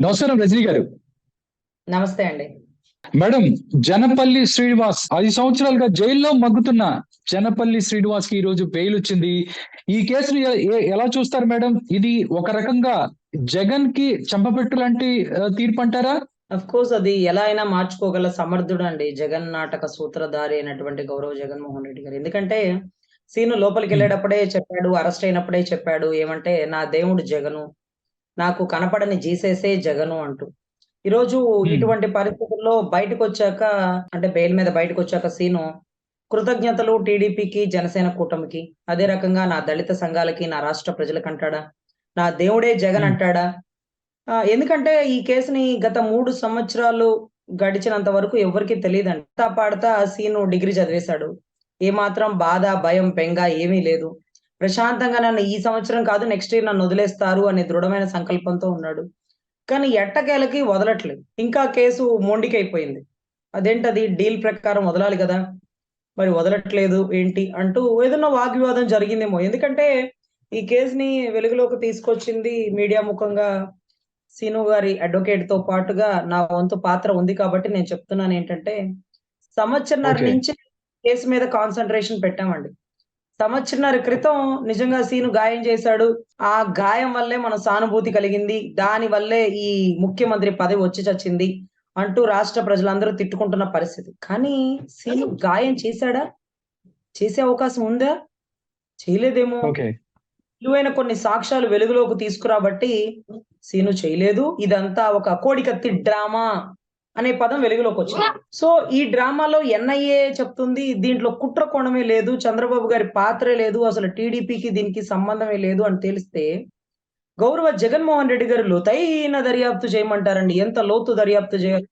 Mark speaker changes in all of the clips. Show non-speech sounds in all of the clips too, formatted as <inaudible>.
Speaker 1: నమస్కారం రజనీ గారు.
Speaker 2: నమస్తే అండి.
Speaker 1: మేడం జనపల్లి శ్రీనివాస్ ఐదు సంవత్సరాలుగా జైల్లో మగ్గుతున్న జనపల్లి శ్రీనివాస్కి ఈ రోజు బెయిల్ వచ్చింది. ఈ కేసును ఎలా చూస్తారు మేడం? ఇది ఒక రకంగా జగన్కి చంపపెట్టు లాంటి తీర్పు అంటారా?
Speaker 2: అఫ్ కోర్స్ అది ఎలా అయినా మార్చుకోగల సమర్థుడు అండి జగన్ నాటక సూత్రధారి అయినటువంటి గౌరవ జగన్మోహన్ రెడ్డి గారు. ఎందుకంటే సీను లోపలికి వెళ్ళేటప్పుడే చెప్పాడు అరెస్ట్ అయినప్పుడే చెప్పాడు. ఏమంటే నా దేవుడు జగను నాకు కనపడని జీసేసే జగను అంటూ. ఈరోజు ఇటువంటి పరిస్థితుల్లో బయటకు వచ్చాక అంటే బెయిల్ మీద బయటకు వచ్చాక సీను కృతజ్ఞతలు టీడీపీకి జనసేన కూటమికి. అదే రకంగా నా దళిత సంఘాలకి నా రాష్ట్ర ప్రజలకు అంటాడా నా దేవుడే జగన్. అంటాడా? ఎందుకంటే ఈ కేసుని గత మూడు సంవత్సరాలు గడిచినంత వరకు ఎవరికి తెలియదండి. పాడతా పాడతా సీను డిగ్రీ చదివేశాడు. ఏమాత్రం బాధ భయం బెంగ ఏమీ లేదు. ప్రశాంతంగా నన్ను ఈ సంవత్సరం కాదు నెక్స్ట్ ఇయర్ నన్ను వదిలేస్తారు అనే దృఢమైన సంకల్పంతో ఉన్నాడు. కానీ ఎట్టకేలకి వదలట్లేదు. ఇంకా కేసు మొండికైపోయింది. అదేంటది? డీల్ ప్రకారం వదలాలి కదా. మరి వదలట్లేదు ఏంటి అంటూ ఏదన్నా వాగ్వివాదం జరిగిందేమో. ఎందుకంటే ఈ కేసుని వెలుగులోకి తీసుకొచ్చింది మీడియా ముఖంగా సీను గారి అడ్వకేట్తో పాటుగా నా వంతు పాత్ర ఉంది కాబట్టి నేను చెప్తున్నాను ఏంటంటే సంవత్సరన్నర
Speaker 1: Okay.
Speaker 2: నుంచి కేసు మీద కాన్సన్ట్రేషన్ పెట్టామండి. సంవత్సరన్నర క్రితం నిజంగా సీను గాయం చేశాడు. ఆ గాయం వల్లే మన సానుభూతి కలిగింది. దాని వల్లే ఈ ముఖ్యమంత్రి పదవి వచ్చి చచ్చింది అంటూ రాష్ట్ర ప్రజలందరూ తిట్టుకుంటున్న పరిస్థితి. కానీ సీను గాయం చేశాడా? చేసే అవకాశం ఉందా? చేయలేదేమో. విలువైన కొన్ని సాక్ష్యాలు వెలుగులోకి తీసుకురాబట్టి సీను చేయలేదు. ఇదంతా ఒక కోడికత్తి డ్రామా. అనే పదం వెలుగులోకి వచ్చింది. సో ఈ డ్రామాలో ఎన్ఐఏ చెప్తుంది దీంట్లో కుట్ర కోణమే లేదు చంద్రబాబు గారి పాత్రే లేదు అసలు టీడీపీకి దీనికి సంబంధమే లేదు అని తెలిస్తే గౌరవ జగన్మోహన్ రెడ్డి గారు లోతైన దర్యాప్తు చేయమంటారండి. ఎంత లోతు దర్యాప్తు చేయాలి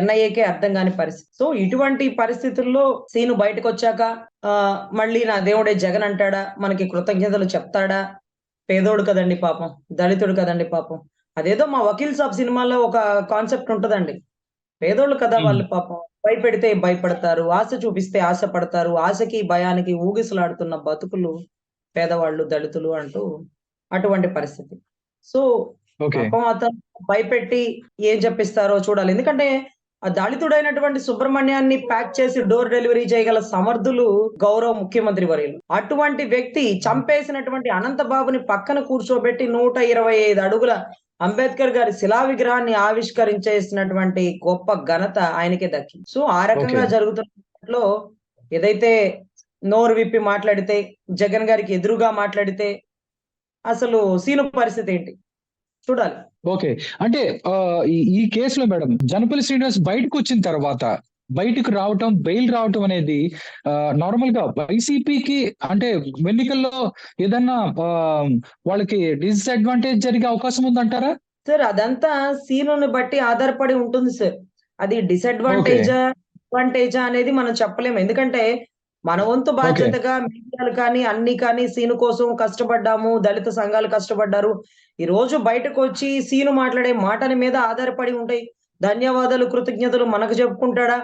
Speaker 2: ఎన్ఐఏకే అర్థం కాని పరిస్థితి. సో ఇటువంటి పరిస్థితుల్లో సీను బయటకు వచ్చాక ఆ మళ్ళీ నా దేవుడే జగన్ అంటాడా? మనకి కృతజ్ఞతలు చెప్తాడా? పేదోడు కదండి పాపం దళితుడు కదండి పాపం. అదేదో మా వకీల్ సాబ్ సినిమాలో ఒక కాన్సెప్ట్ ఉంటుందండి. పేదోళ్ళు కదా. వాళ్ళు పాపం. భయపెడితే భయపడతారు ఆశ చూపిస్తే ఆశ పడతారు ఆశకి భయానికి ఊగిసలాడుతున్న బతుకులు పేదవాళ్ళు దళితులు అంటూ అటువంటి పరిస్థితి. సో పాపం అతను భయపెట్టి ఏం చెప్పిస్తారో చూడాలి. ఎందుకంటే ఆ దళితుడైనటువంటి సుబ్రహ్మణ్యాన్ని ప్యాక్ చేసి డోర్ డెలివరీ చేయగల సమర్థులు గౌరవ ముఖ్యమంత్రి వర్యులు. అటువంటి వ్యక్తి చంపేసినటువంటి అనంతబాబుని పక్కన కూర్చోబెట్టి నూట ఇరవై ఐదు అడుగుల అంబేద్కర్ గారి శిలా విగ్రహాన్ని ఆవిష్కరించేసినటువంటి గొప్ప ఘనత ఆయనకే దక్కింది. సో ఆ రకంగా
Speaker 1: Okay.
Speaker 2: జరుగుతున్నట్లో ఏదైతే నోరు విప్పి మాట్లాడితే జగన్ గారికి ఎదురుగా మాట్లాడితే అసలు సీను పరిస్థితి ఏంటి? చూడాలి.
Speaker 1: ఓకే. అంటే ఈ కేసులో మేడం జనపల్లి శ్రీనివాస్ బయటకు వచ్చిన తర్వాత బయటకు రావటం బెయిల్ రావటం అనేది నార్మల్గా వైసీపీకి అంటే ఎన్నికల్లో ఏదన్నా వాళ్ళకి డిస్అడ్వాంటేజ్ జరిగే అవకాశం ఉందంటారా?
Speaker 2: సార్ అదంతా సీనుని బట్టి ఆధారపడి ఉంటుంది సార్. అది డిసడ్వాంటేజా అడ్వాంటేజా అనేది మనం చెప్పలేము. ఎందుకంటే మన వంతు బాధ్యతగా మీడియాలు కానీ అన్ని కానీ సీను కోసం కష్టపడ్డాము దళిత సంఘాలు కష్టపడ్డారు. ఈ రోజు బయటకు వచ్చి సీను మాట్లాడే మాటల మీద ఆధారపడి ఉంటాయి. ధన్యవాదాలు కృతజ్ఞతలు మనకు చెప్పుకుంటాడా?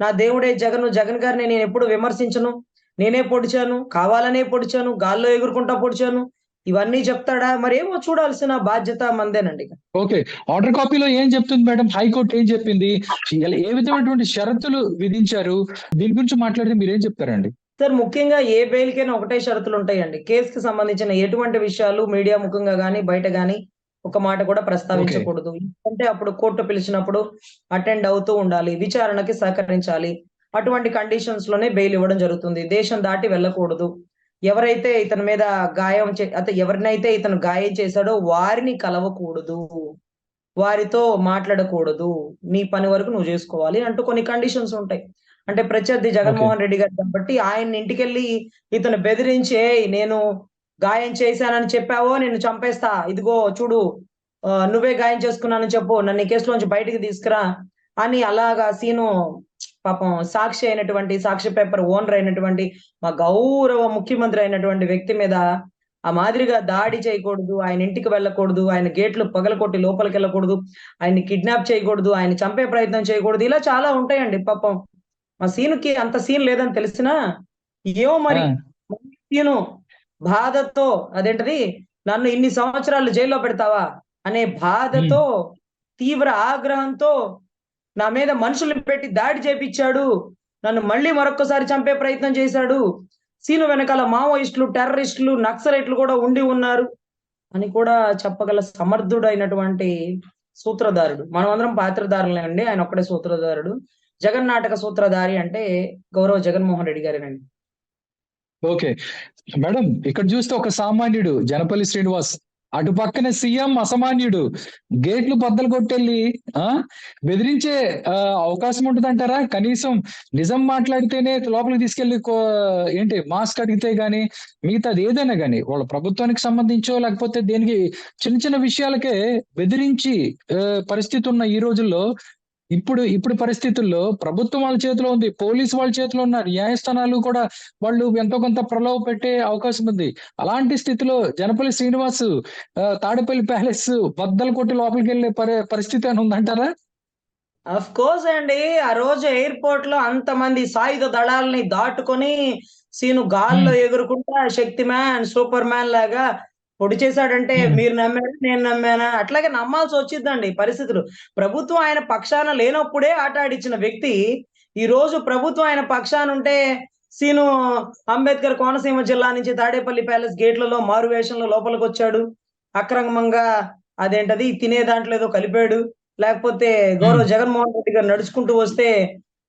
Speaker 2: నా దేవుడే జగన్ జగన్ గారిని నేను ఎప్పుడు విమర్శించను? నేనే పొడిచాను కావాలనే పొడిచాను గాల్లో ఎగురుకుంటా పొడిచాను. ఇవన్నీ చెప్తాడా? మరేమో చూడాల్సిన బాధ్యత మందేనండి.
Speaker 1: ఓకే ఆర్డర్ కాపీలో ఏం చెప్తుంది మేడం? హైకోర్టు ఏం చెప్పింది? ఏ విధమైనటువంటి షరతులు విధించారు? దీని గురించి మాట్లాడితే మీరు ఏం చెప్తారండి?
Speaker 2: సార్ ముఖ్యంగా ఏ బెయిల్కైనా ఒకటే షరతులు ఉంటాయండి. కేసుకి సంబంధించిన ఎటువంటి విషయాలు మీడియా ముఖంగా గానీ బయట గానీ ఒక మాట కూడా ప్రస్తావించకూడదు. అంటే అప్పుడు కోర్టు పిలిచినప్పుడు అటెండ్ అవుతూ ఉండాలి విచారణకి సహకరించాలి. అటువంటి కండిషన్స్లోనే బెయిల్ ఇవ్వడం జరుగుతుంది. దేశం దాటి వెళ్ళకూడదు. ఎవరైతే ఇతని మీద గాయం చే ఎవరినైతే ఇతను గాయం చేశాడో వారిని కలవకూడదు. వారితో మాట్లాడకూడదు. నీ పని వరకు నువ్వు చేసుకోవాలి అంటూ కొన్ని కండిషన్స్ ఉంటాయి. అంటే ప్రత్యర్థి జగన్మోహన్ రెడ్డి గారు కాబట్టి ఆయన ఇంటికెళ్ళి ఇతను బెదిరించి "ఏయ్, నేను గాయం చేశానని చెప్పావో నేను చంపేస్తా. ఇదిగో చూడు నువ్వే గాయం చేసుకున్నానని చెప్పు. నన్ను ఈ కేసులోంచి బయటికి తీసుకురా అని అలాగా సీను పాపం సాక్షి అయినటువంటి సాక్షి పేపర్ ఓనర్ అయినటువంటి మా గౌరవ ముఖ్యమంత్రి అయినటువంటి వ్యక్తి మీద ఆ మాదిరిగా దాడి చేయకూడదు ఆయన ఇంటికి వెళ్ళకూడదు ఆయన గేట్లు పగలకొట్టి లోపలికి వెళ్ళకూడదు ఆయన్ని కిడ్నాప్ చేయకూడదు ఆయన చంపే ప్రయత్నం చేయకూడదు. ఇలా చాలా ఉంటాయండి పాపం. మా సీనుకి అంత సీన్ లేదని తెలిసినా ఏమో మరి సీను బాధతో అదేంటది? నన్ను ఇన్ని సంవత్సరాలు జైల్లో పెడతావా? అనే బాధతో తీవ్ర ఆగ్రహంతో నా మీద మనుషుల్ని పెట్టి దాడి చేపించాడు. నన్ను మళ్ళీ మరొక్కసారి చంపే ప్రయత్నం చేశాడు. సీను వెనకాల మావోయిస్టులు టెర్రరిస్టులు నక్సలైట్లు కూడా ఉండి ఉన్నారు అని కూడా చెప్పగల సమర్థుడైనటువంటి సూత్రధారుడు. మనమందరం పాత్రధారులే అండి ఆయన ఒక్కడే సూత్రధారుడు. జగన్నాటక సూత్రధారి అంటే గౌరవ జగన్మోహన్ రెడ్డి గారేనండి.
Speaker 1: ఓకే. మేడం ఇక్కడ చూస్తే ఒక సామాన్యుడు జనపల్లి శ్రీనివాస్. అటు పక్కన సీఎం అసామాన్యుడు. గేట్లు బద్దలు కొట్టెళ్ళి ఆ? బెదిరించే అవకాశం ఉంటుందంటారా? కనీసం నిజం మాట్లాడితేనే లోపలికి తీసుకెళ్ళి ఏంటి మాస్క్ అడిగితే గానీ మిగతాది ఏదైనా గానీ వాళ్ళ ప్రభుత్వానికి సంబంధించో లేకపోతే దేనికి చిన్న చిన్న విషయాలకే బెదిరించి పరిస్థితి ఉన్న ఈ రోజుల్లో ఇప్పుడు ఇప్పుడు పరిస్థితుల్లో ప్రభుత్వం వాళ్ళ చేతిలో ఉంది పోలీసు వాళ్ళ చేతిలో ఉన్నారు న్యాయస్థానాలు కూడా వాళ్ళు ఎంతో కొంత ప్రలోభ పెట్టే అవకాశం ఉంది. అలాంటి స్థితిలో జనపల్లి శ్రీనివాస్ తాడేపల్లి ప్యాలెస్ బద్దలు కొట్టి లోపలికి వెళ్ళే పరి పరిస్థితి అని ఉందంటారా?
Speaker 2: అఫ్ కోర్స్ అండి. ఆ రోజు ఎయిర్పోర్ట్లో అంతమంది సాయుధ దళాలని దాటుకొని సీను గాల్లో ఎగురుకుంటా శక్తి మ్యాన్ సూపర్ మ్యాన్ లాగా పొడి చేశాడంటే. మీరు నమ్మారా నేను నమ్మానా? అట్లాగే నమ్మాల్సి వచ్చిందండి పరిస్థితులు. ప్రభుత్వం ఆయన పక్షాన లేనప్పుడే ఆట ఆడిచ్చిన వ్యక్తి ఈ రోజు ప్రభుత్వం ఆయన పక్షాన ఉంటే సీను అంబేద్కర్ కోనసీమ జిల్లా నుంచి తాడేపల్లి ప్యాలెస్ గేట్లలో మారు వేషంలో లోపలికి వచ్చాడు అక్రమంగా అదేంటది తినే దాంట్లో ఏదో కలిపాడు. లేకపోతే గౌరవ జగన్మోహన్ రెడ్డి గారు నడుచుకుంటూ వస్తే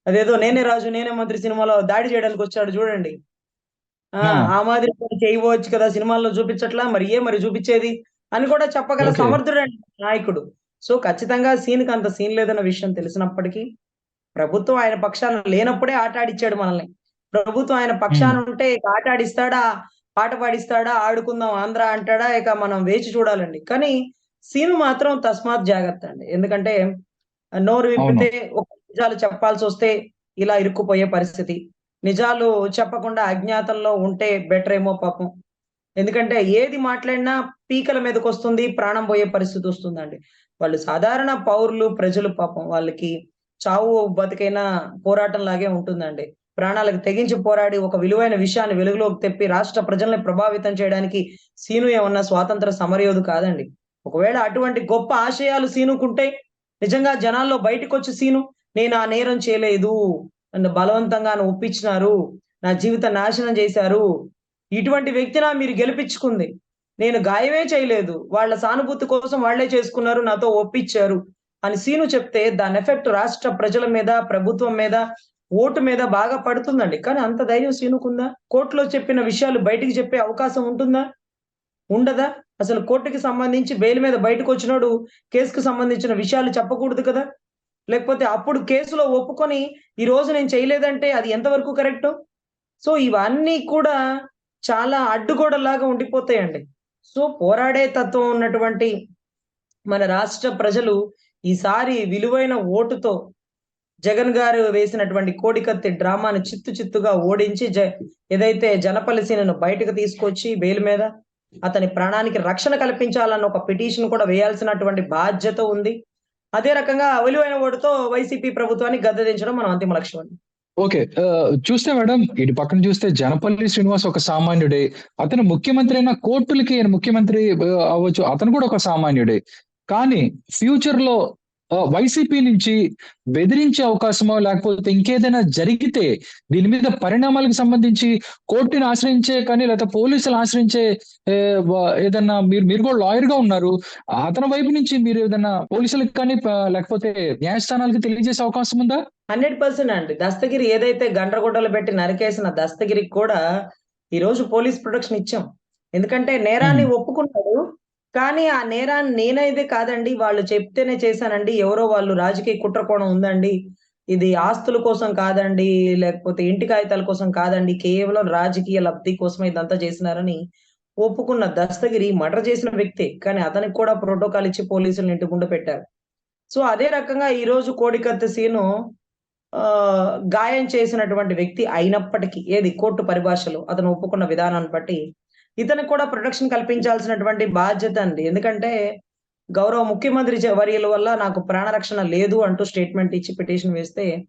Speaker 2: అదేదో నేనే రాజు నేనే మంత్రి సినిమాలో దాడి చేయడానికి వచ్చాడు చూడండి. ఆ మాదిరి చేయవచ్చు కదా సినిమాల్లో చూపించట్లా? మరి ఏ మరి చూపించేది? అని కూడా చెప్పగల. సమర్థుడండి నాయకుడు. సో ఖచ్చితంగా సీన్కి అంత సీన్ లేదన్న విషయం తెలిసినప్పటికీ ప్రభుత్వం ఆయన పక్షాన లేనప్పుడే ఆట ఆడిచ్చాడు మనల్ని. ప్రభుత్వం ఆయన పక్షాన ఉంటే ఇక ఆట ఆడిస్తాడా? పాట పాడిస్తాడా? ఆడుకుందాం ఆంధ్ర అంటాడా? ఇక మనం వేచి చూడాలండి. కానీ సీను మాత్రం తస్మాత్ జాగ్రత్త అండి. ఎందుకంటే నోరు విప్పితే ఒక నిజాలు చెప్పాల్సి వస్తే ఇలా ఇరుక్కుపోయే పరిస్థితి. నిజాలు చెప్పకుండా అజ్ఞాతంలో ఉంటే బెటర్ ఏమో పాపం. ఎందుకంటే ఏది మాట్లాడినా పీకల మీదకి వస్తుంది ప్రాణం పోయే పరిస్థితి వస్తుందండి. వాళ్ళు సాధారణ పౌరులు ప్రజలు పాపం. వాళ్ళకి చావు బతికైన పోరాటం లాగే ఉంటుందండి. ప్రాణాలకు తెగించి పోరాడి ఒక విలువైన విషయాన్ని వెలుగులోకి తెప్పి రాష్ట్ర ప్రజల్ని ప్రభావితం చేయడానికి సీను ఏమన్నా స్వాతంత్ర సమరయోధు కాదండి. ఒకవేళ అటువంటి గొప్ప ఆశయాలు సీనుకుంటే నిజంగా జనాల్లో బయటకు వచ్చి సీను నేను ఆ నేరం చేయలేదు నన్ను బలవంతంగా ఒప్పించినారు. నా జీవిత నాశనం చేశారు. ఇటువంటి వ్యక్తినా మీరు గెలిపించుకుంది. నేను గాయమే చేయలేదు. వాళ్ళ సానుభూతి కోసం వాళ్ళే చేసుకున్నారు. నాతో ఒప్పించారు. అని సీను చెప్తే దాని ఎఫెక్ట్ రాష్ట్ర ప్రజల మీద ప్రభుత్వం మీద ఓటు మీద బాగా పడుతుందండి. కానీ అంత ధైర్యం సీనుకుందా? కోర్టులో చెప్పిన విషయాలు బయటికి చెప్పే అవకాశం ఉంటుందా? ఉండదా? అసలు కోర్టుకి సంబంధించి బెయిల్ మీద బయటకు వచ్చినోడు కేసుకు సంబంధించిన విషయాలు చెప్పకూడదు కదా? లేకపోతే అప్పుడు కేసులో ఒప్పుకొని ఈ రోజు నేను చేయలేదంటే అది ఎంతవరకు కరెక్ట్? సో ఇవన్నీ కూడా చాలా అడ్డుగోడలాగా ఉండిపోతాయండి. సో పోరాడే తత్వం ఉన్నటువంటి మన రాష్ట్ర ప్రజలు ఈసారి విలువైన ఓటుతో జగన్ గారు వేసినటువంటి కోడికత్తి డ్రామాను చిత్తు చిత్తుగా ఓడించి జ ఏదైతే జనపల్లిసీనను బయటకు తీసుకొచ్చి బెయిల్ మీద అతని ప్రాణానికి రక్షణ కల్పించాలన్న ఒక పిటిషన్ కూడా వేయాల్సినటువంటి బాధ్యత ఉంది. అదే రకంగా విలువైన ఓటుతో వైసీపీ ప్రభుత్వాన్ని గద్దెదించడం మనం అంతిమ లక్ష్యం అండి.
Speaker 1: ఓకే చూస్తే మేడం ఇటు పక్కన చూస్తే జనపల్లి శ్రీనివాస్ ఒక సామాన్యుడే అతను ముఖ్యమంత్రి అయిన కోర్టులకి ముఖ్యమంత్రి అవ్వచ్చు అతను కూడా ఒక సామాన్యుడే. కానీ ఫ్యూచర్లో వైసీపీ నుంచి బెదిరించే అవకాశమో లేకపోతే ఇంకేదైనా జరిగితే దీని మీద పరిణామాలకు సంబంధించి కోర్టుని ఆశ్రయించే కానీ లేకపోతే పోలీసులు ఆశ్రయించే ఏదన్నా మీరు మీరు కూడా లాయర్గా ఉన్నారు. అతని వైపు నుంచి మీరు ఏదన్నా పోలీసులకు కానీ లేకపోతే న్యాయస్థానాలకు తెలియజేసే అవకాశం ఉందా?
Speaker 2: హండ్రెడ్ పర్సెంట్ అండి. దస్తగిరి ఏదైతే గండ్రగొడ్డలు పెట్టి నరికేసిన దస్తగిరికి కూడా ఈ రోజు పోలీస్ ప్రొటెక్షన్ ఇచ్చాం. ఎందుకంటే నేరాన్ని ఒప్పుకున్నాడు. కానీ ఆ నేరాన్ని నేనైతే కాదండి వాళ్ళు చెప్తేనే చేశానండి. ఎవరో వాళ్ళు రాజకీయ కుట్రకోణం ఉందండి. ఇది ఆస్తుల కోసం కాదండి లేకపోతే ఇంటి కాగితాల కోసం కాదండి. కేవలం రాజకీయ లబ్ధి కోసం ఇదంతా చేసినారని ఒప్పుకున్న దస్తగిరి మర్డర్ చేసిన వ్యక్తే కానీ అతనికి కూడా ప్రోటోకాల్ ఇచ్చి పోలీసులు ఇంటి గుండె పెట్టారు. సో అదే రకంగా ఈ రోజు కోడికత్తి సీను ఆ గాయం చేసినటువంటి వ్యక్తి అయినప్పటికీ ఏది కోర్టు పరిభాషలో అతను ఒప్పుకున్న విధానాన్ని బట్టి ఇతనికి కూడా ప్రొటెక్షన్ కల్పించాల్సినటువంటి బాధ్యత అండి. ఎందుకంటే గౌరవ ముఖ్యమంత్రి చే- వర్యుల వల్ల నాకు ప్రాణరక్షణ లేదు అంటూ స్టేట్మెంట్ ఇచ్చి పిటిషన్ వేస్తే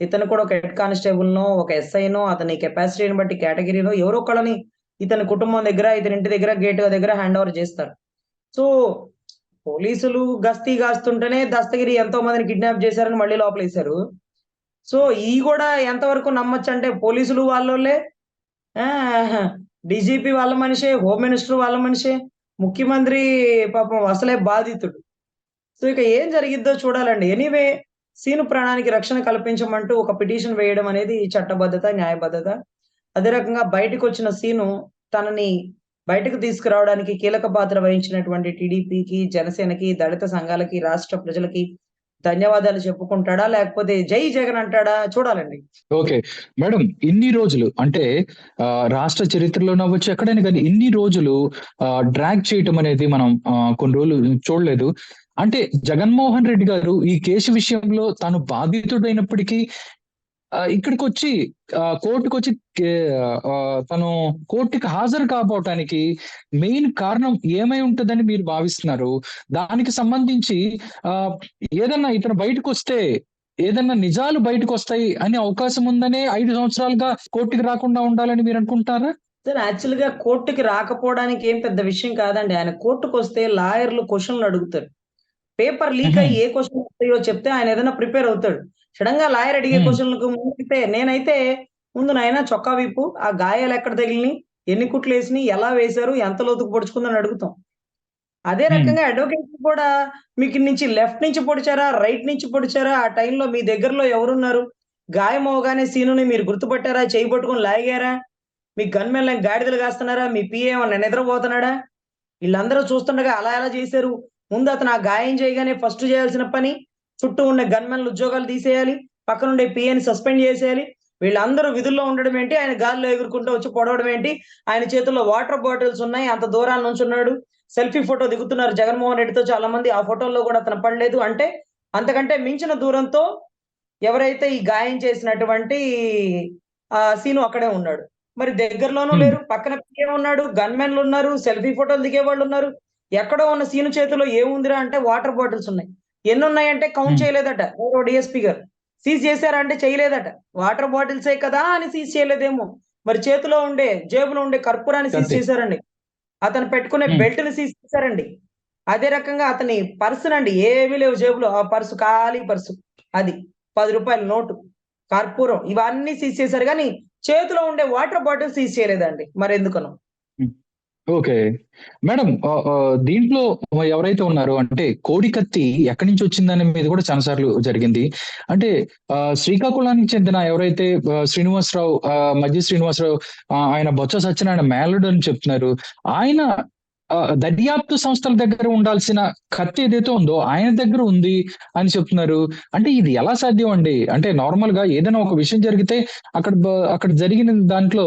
Speaker 2: ఇతను కూడా ఒక హెడ్ కానిస్టేబుల్ నో ఒక ఎస్ఐనో అతని కెపాసిటీని బట్టి కేటగిరీలో ఎవరో ఒకళ్ళని ఇతని కుటుంబం దగ్గర ఇతని ఇంటి దగ్గర గేట్ దగ్గర హ్యాండ్ ఓవర్ చేస్తారు. సో పోలీసులు గస్తీ కాస్తుంటేనే దస్తగిరి ఎంతో మందిని కిడ్నాప్ చేశారని మళ్ళీ లోపలేశారు. సో ఈ కూడా ఎంతవరకు నమ్మచ్చు అంటే పోలీసులు వాళ్ళే డీజీపీ వాళ్ళ మనిషే హోమ్ మినిస్టర్ వాళ్ళ మనిషే ముఖ్యమంత్రి పాపం అసలే బాధితుడు. సో ఇక ఏం జరిగిద్దో చూడాలండి. ఎనీవే సీను ప్రాణానికి రక్షణ కల్పించమంటూ ఒక పిటిషన్ వేయడం అనేది చట్టబద్ధత న్యాయబద్ధత. అదే రకంగా బయటకు వచ్చిన సీను తనని బయటకు తీసుకురావడానికి కీలక పాత్ర వహించినటువంటి టీడీపీకి జనసేనకి దళిత సంఘాలకి రాష్ట్ర ప్రజలకి ధన్యవాదాలు చెప్పుకుంటాడా? లేకపోతే జై జగన్ అంటాడా? చూడాలండి.
Speaker 1: ఓకే. మేడం ఇన్ని రోజులు అంటే ఆ, రాష్ట్ర చరిత్రలో నవ్వచ్చు ఎక్కడైనా కానీ ఇన్ని రోజులు డ్రాగ్ చేయటం అనేది మనం కొన్ని రోజులు చూడలేదు. అంటే జగన్మోహన్ రెడ్డి గారు ఈ కేసు విషయంలో తాను బాధితుడైనప్పటికీ ఇక్కడికి వచ్చి ఆ, కోర్టుకు వచ్చి తను కోర్టుకి హాజరు కాపోవటానికి మెయిన్ కారణం ఏమై ఉంటుందని మీరు భావిస్తున్నారు? దానికి సంబంధించి ఆ ఏదన్నా ఇతను బయటకు వస్తే ఏదన్నా నిజాలు బయటకు వస్తాయి అనే అవకాశం ఉందనే ఐదు సంవత్సరాలుగా కోర్టుకి రాకుండా ఉండాలని మీరు అనుకుంటారా?
Speaker 2: సార్ యాక్చువల్గా కోర్టుకి రాకపోవడానికి ఏం పెద్ద విషయం కాదండి. ఆయన కోర్టుకు వస్తే లాయర్లు క్వశ్చన్లు అడుగుతారు. పేపర్ లీక్ అయ్యి ఏ క్వశ్చన్ వస్తాయో చెప్తే ఆయన ఏదైనా ప్రిపేర్ అవుతాడు. సడన్గా లాయర్ అడిగే. క్వశ్చన్లకు ముందైతే నేనైతే ముందు నాయన చొక్కా విప్పు ఆ గాయాలు ఎక్కడ తగిలిని ఎన్ని కుట్లు వేసినాయి ఎలా వేశారు ఎంత లోతుకు పొడుచుకుందని అడుగుతాం. అదే. రకంగా అడ్వకేట్ కూడా మీకు నుంచి లెఫ్ట్ నుంచి పొడిచారా రైట్ నుంచి పొడిచారా ఆ టైంలో మీ దగ్గరలో ఎవరున్నారు? గాయం అవగానే సీనుని మీరు గుర్తుపట్టారా చేయి పట్టుకొని లాగారా? మీ గన్ మెల్ల గాడిదలు కాస్తున్నారా మీ పిఏ ఏమన్నా నిద్రపోతున్నాడా? వీళ్ళందరూ చూస్తుండగా అలా ఎలా చేశారు? ముందు అతను ఆ గాయం చేయగానే ఫస్ట్ చేయాల్సిన పని చుట్టూ ఉండే గన్మెన్లు ఉద్యోగాలు తీసేయాలి పక్కన ఉండే పిఏని సస్పెండ్ చేసేయాలి. వీళ్ళందరూ విధుల్లో ఉండడం ఏంటి? ఆయన గాల్లో ఎగురుకుంటూ వచ్చి పొడవడం ఏంటి? ఆయన చేతుల్లో వాటర్ బాటిల్స్ ఉన్నాయి అంత దూరాన్ని నుంచి ఉన్నాడు. సెల్ఫీ ఫోటో దిగుతున్నారు జగన్మోహన్ రెడ్డితో చాలా మంది ఆ ఫోటోల్లో కూడా అతను పడలేదు. అంటే అంతకంటే మించిన దూరంతో ఎవరైతే ఈ గాయం చేసినటువంటి ఆ సీను అక్కడే ఉన్నాడు. మరి దగ్గరలోనూ
Speaker 1: Hmm.
Speaker 2: లేరు పక్కన పిఏ ఉన్నాడు గన్మెన్లు ఉన్నారు సెల్ఫీ ఫోటోలు దిగే వాళ్ళు ఉన్నారు. ఎక్కడో ఉన్న సీను చేతిలో ఏముందిరా అంటే వాటర్ బాటిల్స్ ఉన్నాయి. ఎన్ని ఉన్నాయంటే కౌంట్
Speaker 1: Hmm.
Speaker 2: చేయలేదట. ఎవరో డిఎస్పీ గారు. సీజ్ చేశారా అంటే చేయలేదట. వాటర్ బాటిల్సే కదా అని సీజ్ చేయలేదేమో. మరి చేతిలో ఉండే జేబులో ఉండే కర్పూరాన్ని సీజ్. చేశారండి. అతను పెట్టుకునే
Speaker 1: Hmm.
Speaker 2: బెల్ట్ని సీజ్ చేశారండి. అదే రకంగా అతని పర్సు నండి. ఏమీ లేవు జేబులో. ఆ పర్సు ఖాళీ పర్సు అది పది రూపాయల నోటు. కర్పూరం. ఇవన్నీ సీజ్ చేశారు కానీ చేతిలో ఉండే వాటర్ బాటిల్ సీజ్ చేయలేదండి. మరి ఎందుకనో
Speaker 1: ఓకే. మేడం దీంట్లో ఎవరైతే ఉన్నారో అంటే కోడి కత్తి ఎక్కడి నుంచి వచ్చిందనే మీద కూడా చాలా సార్లు జరిగింది. అంటే ఆ, శ్రీకాకుళానికి చెందిన ఎవరైతే ఆ, శ్రీనివాసరావు ఆ, మధ్య శ్రీనివాసరావు ఆ, ఆయన బొత్స సత్యనారాయణ మేలుడు అని చెప్తున్నారు. ఆయన దర్యాప్తు సంస్థల దగ్గర ఉండాల్సిన కత్తి ఏదైతే ఉందో ఆయన దగ్గర ఉంది అని చెప్తున్నారు. అంటే ఇది ఎలా సాధ్యం అండి? అంటే నార్మల్గా ఏదైనా ఒక విషయం జరిగితే అక్కడ అక్కడ జరిగిన దాంట్లో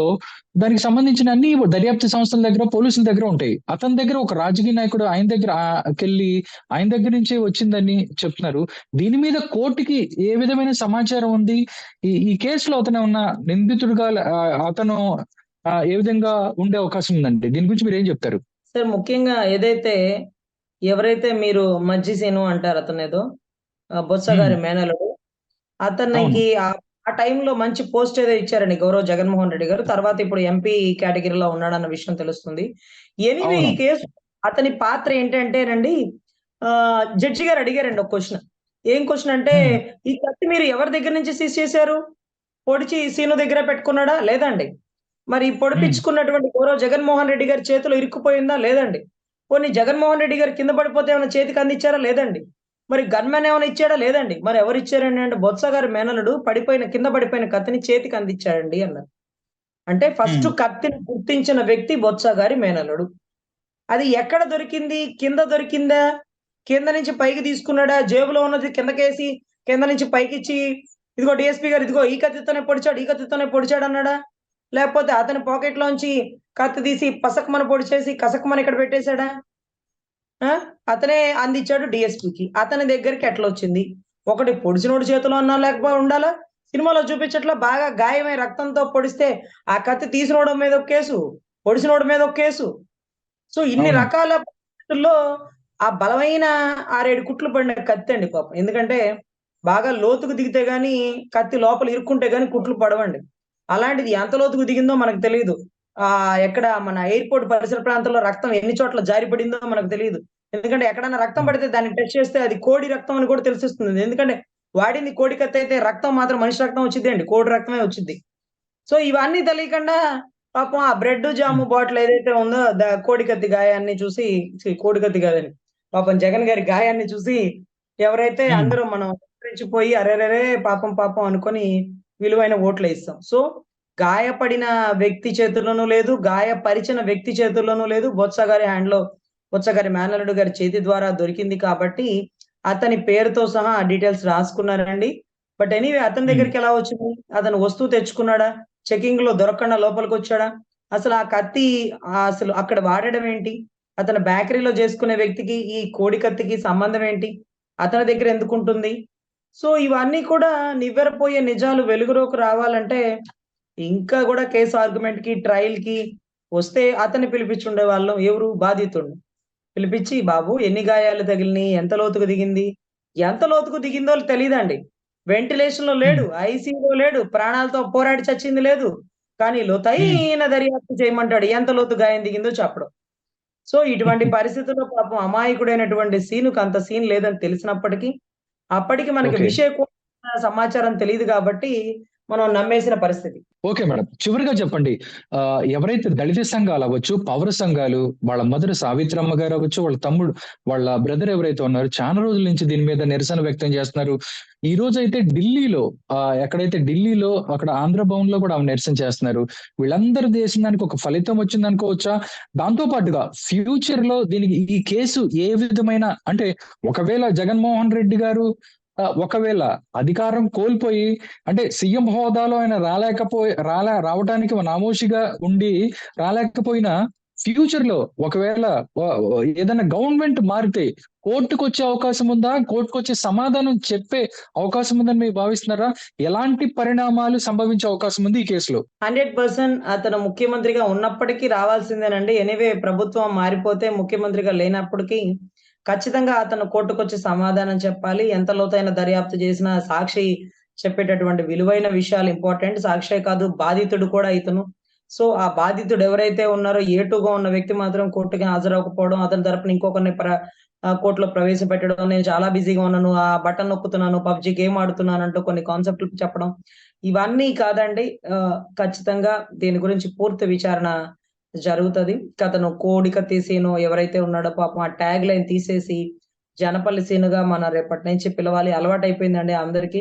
Speaker 1: దానికి సంబంధించిన అన్ని దర్యాప్తు సంస్థల దగ్గర పోలీసుల దగ్గర ఉంటాయి. అతని దగ్గర ఒక రాజకీయ నాయకుడు ఆయన దగ్గర కెళ్ళి ఆయన దగ్గర నుంచే వచ్చిందని చెప్తున్నారు. దీని మీద కోర్టుకి ఏ విధమైన సమాచారం ఉంది? ఈ ఈ కేసులో అతను ఉన్న నిందితుడుగా అతను ఆ, ఏ విధంగా ఉండే అవకాశం ఉందండి? దీని గురించి మీరు ఏం చెప్తారు?
Speaker 2: సార్ ముఖ్యంగా ఏదైతే ఎవరైతే మీరు మజ్జి సీను అంటారు అతను ఏదో బొత్స. గారి మేనలుడు అతనికి ఆ టైంలో మంచి పోస్ట్ ఏదో ఇచ్చారండి గౌరవ్ జగన్మోహన్ రెడ్డి గారు. తర్వాత ఇప్పుడు ఎంపీ కేటగిరీలో ఉన్నాడన్న విషయం తెలుస్తుంది. ఎనివే ఈ. కేసు అతని పాత్ర ఏంటంటేనండి జడ్జి గారు అడిగారండి ఒక క్వశ్చన్. ఏం క్వశ్చన్ అంటే. ఈ కత్తి మీరు ఎవరి దగ్గర నుంచి సీజ్ చేశారు? పొడిచి సీను దగ్గర పెట్టుకున్నాడా? లేదండి. మరి పొడిపించుకున్నటువంటి గౌరవ్ జగన్మోహన్ రెడ్డి గారి చేతిలో ఇరుక్కుపోయిందా? లేదండి. పోనీ జగన్మోహన్ రెడ్డి గారు కింద పడిపోతే ఏమైనా చేతికి అందించారా? లేదండి. మరి గన్మెన్ ఏమైనా ఇచ్చాడా? లేదండి. మరి ఎవరు ఇచ్చారండి అంటే బొత్స గారి మేనలుడు పడిపోయిన కింద పడిపోయిన కత్తిని చేతికి అందించాడండి అన్నారు. అంటే ఫస్ట్. కత్తిని గుర్తించిన వ్యక్తి బొత్స గారి మేనలుడు. అది ఎక్కడ దొరికింది? కింద దొరికిందా? కింద నుంచి పైకి తీసుకున్నాడా? జేబులో ఉన్నది కిందకేసి కింద నుంచి పైకి ఇచ్చి ఇదిగో డిఎస్పీ గారు ఇదిగో ఈ కత్తితోనే పొడిచాడు ఈ కత్తితోనే పొడిచాడు అన్నాడా? లేకపోతే అతని పాకెట్ లోంచి కత్తి తీసి పసకమన పొడి చేసి కసకమని ఇక్కడ పెట్టేశాడా? ఆ? అతనే అందించాడు డిఎస్పీకి అతని దగ్గరికి ఎట్లా వచ్చింది? ఒకటి పొడిచినోడి చేతిలో ఉన్నా లేకపోతే ఉండాలా? సినిమాలో చూపించట్లా బాగా గాయమై రక్తంతో పొడిస్తే ఆ కత్తి తీసినోడు మీద ఒక కేసు పొడిచినోడి మీద ఒక కేసు. సో ఇన్ని. రకాల పరిస్థితుల్లో ఆ బలమైన ఆరేడు కుట్లు పడిన కత్తి అండి పాపం. ఎందుకంటే బాగా లోతుకు దిగితే గాని కత్తి లోపల ఇరుక్కుంటే గాని కుట్లు పడవండి. అలాంటిది ఎంత లోతుకు దిగిందో మనకు తెలియదు ఆ ఎక్కడ మన ఎయిర్పోర్ట్ పరిసర ప్రాంతంలో రక్తం ఎన్ని చోట్ల జారిపడిందో మనకు తెలియదు ఎందుకంటే ఎక్కడైనా రక్తం
Speaker 1: Hmm.
Speaker 2: పడితే దాన్ని టెస్ట్ చేస్తే అది కోడి రక్తం అని కూడా తెలిసిస్తుంది ఎందుకంటే వాడింది కోడి కత్తి అయితే రక్తం మాత్రం మనిషి రక్తం వచ్చింది అండి. కోడి రక్తమే వచ్చింది సో ఇవన్నీ తెలియకుండా పాపం ఆ బ్రెడ్ జాము బాటిల్ ఏదైతే ఉందో దా కోడి కత్తి గాయాన్ని చూసి కోడి కత్తి కాదండి. పాపం జగన్ గారి గాయాన్ని చూసి ఎవరైతే
Speaker 1: Hmm.
Speaker 2: అందరూ మనం పోయి అరేరే పాపం పాపం అనుకొని విలువైన ఓట్లు ఇస్తాం. సో గాయపడిన వ్యక్తి చేతుల్లోనూ లేదు గాయపరిచిన వ్యక్తి చేతుల్లోనూ లేదు. బొత్స గారి హ్యాండ్లో బొత్స గారి మేనల్లుడు గారి చేతి ద్వారా దొరికింది కాబట్టి అతని పేరుతో సహా డీటెయిల్స్ రాసుకున్నారండి. బట్ ఎనీవే అతని దగ్గరికి ఎలా వచ్చింది? అతను వస్తువు తెచ్చుకున్నాడా? చెకింగ్లో దొరకకుండా లోపలికి వచ్చాడా? అసలు ఆ కత్తి అసలు అక్కడ వాడడం ఏంటి? అతను బేకరీలో చేసుకునే వ్యక్తికి ఈ కోడి కత్తికి సంబంధం ఏంటి? అతని దగ్గర ఎందుకు ఉంటుంది? సో ఇవన్నీ కూడా నివ్వెరపోయే నిజాలు వెలుగులోకి రావాలంటే ఇంకా కూడా కేసు ఆర్గ్యుమెంట్కి ట్రయల్కి వస్తే అతన్ని పిలిపించుండే వాళ్ళం ఎవరు? బాధితుడు పిలిపించి బాబు ఎన్ని గాయాలు తగిలినాయి? ఎంత లోతుకు దిగింది? ఎంత లోతుకు దిగిందో తెలియదండి వెంటిలేషన్లో లేడు ఐసీయూలో లేడు ప్రాణాలతో పోరాడి చచ్చింది లేదు. కానీ లోతైన దర్యాప్తు చేయమంటాడు. ఎంత లోతు గాయం దిగిందో చెప్పడం. సో ఇటువంటి <laughs> పరిస్థితుల్లో పాపం అమాయకుడైనటువంటి సీనుకు అంత సీన్ లేదని తెలిసినప్పటికీ అప్పటికి మనకి
Speaker 1: Okay.
Speaker 2: విషయ సమాచారం తెలియదు కాబట్టి మనం నమ్మేసిన పరిస్థితి.
Speaker 1: Okay madam. చివరిగా చెప్పండి. ఎవరైతే దళిత సంఘాలు అవ్వచ్చు పౌర సంఘాలు వాళ్ళ మదర్ సావిత్రమ్మ గారు అవ్వచ్చు వాళ్ళ తమ్ముడు వాళ్ళ బ్రదర్ ఎవరైతే ఉన్నారో చాలా రోజుల నుంచి దీని మీద నిరసన వ్యక్తం చేస్తున్నారు. ఈ రోజు అయితే ఢిల్లీలో ఎక్కడైతే ఢిల్లీలో అక్కడ ఆంధ్ర భవన్లో కూడా ఆమె నిరసన చేస్తున్నారు. వీళ్ళందరూ దేశం దానికి ఒక ఫలితం వచ్చింది అనుకోవచ్చా? దాంతో పాటుగా ఫ్యూచర్లో దీనికి ఈ కేసు ఏ విధమైన అంటే ఒకవేళ జగన్మోహన్ రెడ్డి గారు ఒకవేళ అధికారం కోల్పోయి అంటే సీఎం హోదాలో ఆయన రాలేకపోయి రాలే రావడానికి నామోషిగా ఉండి రాలేకపోయినా ఫ్యూచర్లో ఒకవేళ ఏదైనా గవర్నమెంట్ మారితే కోర్టుకు వచ్చే అవకాశం ఉందా? కోర్టుకు వచ్చే సమాధానం చెప్పే అవకాశం ఉందని మీరు భావిస్తున్నారా? ఎలాంటి పరిణామాలు సంభవించే అవకాశం ఉంది ఈ కేసులో?
Speaker 2: హండ్రెడ్ పర్సెంట్ అతను ముఖ్యమంత్రిగా ఉన్నప్పటికీ రావాల్సిందేనండి. ఎనివే ప్రభుత్వం మారిపోతే ముఖ్యమంత్రిగా లేనప్పటికీ ఖచ్చితంగా అతను కోర్టుకొచ్చి సమాధానం చెప్పాలి. ఎంత లోతైన దర్యాప్తు చేసినా సాక్షి చెప్పేటటువంటి విలువైన విషయాలు ఇంపార్టెంట్. సాక్షే కాదు బాధితుడు కూడా ఇతను. సో ఆ బాధితుడు ఎవరైతే ఉన్నారో ఏటుగా ఉన్న వ్యక్తి మాత్రం కోర్టుకి హాజరవకపోవడం అతని తరపున ఇంకొకరిని ప్ర ఆ కోర్టులో ప్రవేశపెట్టడం నేను చాలా బిజీగా ఉన్నాను ఆ బటన్ నొక్కుతున్నాను పబ్జి గేమ్ ఆడుతున్నాను అంటూ కొన్ని కాన్సెప్ట్లు చెప్పడం. ఇవన్నీ కాదండి ఖచ్చితంగా దీని గురించి పూర్తి విచారణ జరుగుతది. అతను కోడిక తీసేను ఎవరైతే ఉన్నాడో పాపం ఆ ట్యాగ్ లైన్ తీసేసి జనపల్లి సీనుగా మన రేపటి నుంచి పిలవాలి. అలవాటు అయిపోయిందండి అందరికి.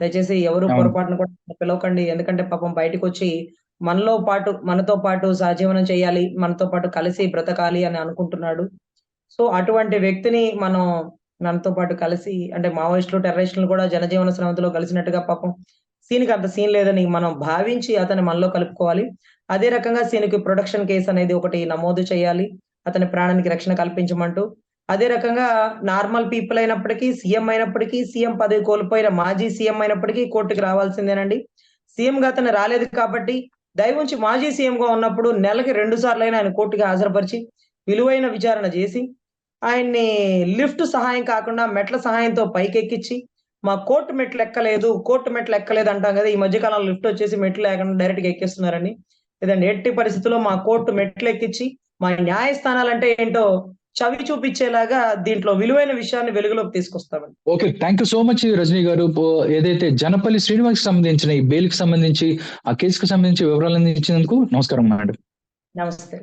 Speaker 2: దయచేసి ఎవరు. పొరపాటున కూడా పిలవకండి. ఎందుకంటే పాపం బయటకు వచ్చి మనలో పాటు మనతో పాటు సహజీవనం చేయాలి. మనతో పాటు కలిసి బ్రతకాలి అని అనుకుంటున్నాడు. సో అటువంటి వ్యక్తిని మనం మనతో పాటు కలిసి అంటే మావోయిస్టులు టెర్రరిస్టులు కూడా జనజీవన శ్రమతిలో కలిసినట్టుగా పాపం సీన్కి అంత సీన్ లేదని మనం భావించి అతన్ని మనలో కలుపుకోవాలి. అదే రకంగా సీన్కి ప్రొడక్షన్ కేసు అనేది ఒకటి నమోదు చేయాలి. అతని ప్రాణానికి రక్షణ కల్పించమంటూ. అదే రకంగా నార్మల్ పీపుల్ అయినప్పటికీ సీఎం అయినప్పటికీ సీఎం పదవి కోల్పోయిన మాజీ సీఎం అయినప్పటికీ కోర్టుకి రావాల్సిందేనండి. సీఎంగా అతను రాలేదు కాబట్టి దయవుంచి మాజీ సీఎం గా ఉన్నప్పుడు నెలకి రెండు సార్లు అయినా ఆయన కోర్టుకి హాజరుపరిచి విలువైన విచారణ చేసి ఆయన్ని లిఫ్ట్ సహాయం కాకుండా మెట్ల సహాయంతో పైకెక్కించి మా కోర్టు మెట్లు ఎక్కలేదు కోర్టు మెట్లు ఎక్కలేదు అంటాం కదా ఈ మధ్య కాలంలో లిఫ్ట్ వచ్చేసి మెట్లు లేకుండా డైరెక్ట్గా ఎక్కిస్తున్నారండి లేదంటే ఎట్టి పరిస్థితుల్లో మా కోర్టు మెట్లు ఎక్కించి మా న్యాయస్థానాలు అంటే ఏంటో చవి చూపించేలాగా దీంట్లో విలువైన విషయాన్ని వెలుగులోకి తీసుకొస్తామండి.
Speaker 1: Okay thank you so much Rajani గారు. ఏదైతే జనపల్లి శ్రీనివాస్ సంబంధించిన ఈ బెయిల్కి సంబంధించి ఆ కేసుకు సంబంధించి వివరాలు అందించినందుకు నమస్కారం మేడం.
Speaker 2: నమస్తే.